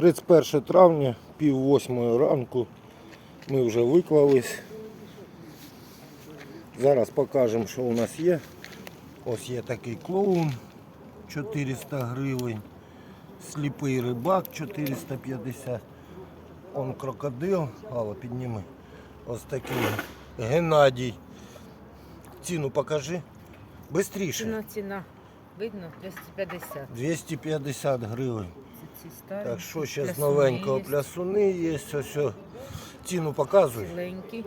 31 травня, пів восьмої ранку. Ми вже виклались. Зараз покажемо, що у нас є. Ось є такий клоун 400 гривень. Сліпий рибак 450. Он крокодил. Алла, підніми. Ось такий Геннадій. Ціну покажи. Бистріше. Ціна, ціна. Видно? 250. 250 гривень. Ці старі. Так що ще з Плясуни новенького є, плясуни є. Ось, ось. Ціну показуй. Ціленькі.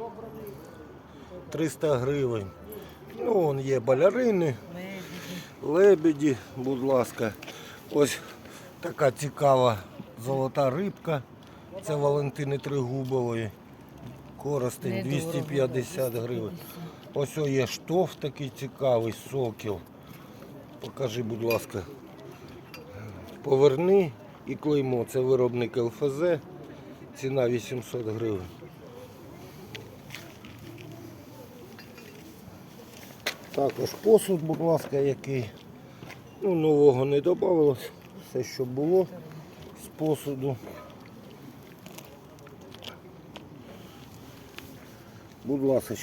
300 гривень. Ну, вон є балерини, Лебіді. лебеді, будь ласка. Ось така цікава золота рибка. Це Валентини Тригубової. Коростень Недорого, 250 гривень. Ось о є штоф такий цікавий, сокіл. Покажи, будь ласка. Поверни і клеймо. Це виробник ЛФЗ. Ціна 800 гривень. Також посуд, будь ласка, який. Ну, нового не додавалось. Все, що було з посуду. Будь ласка.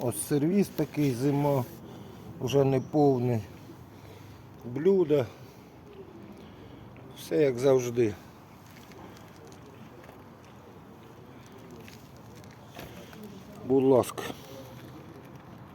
Ось сервіс такий зима. Вже не повний. Блюда. Все як завжди. Будь ласка.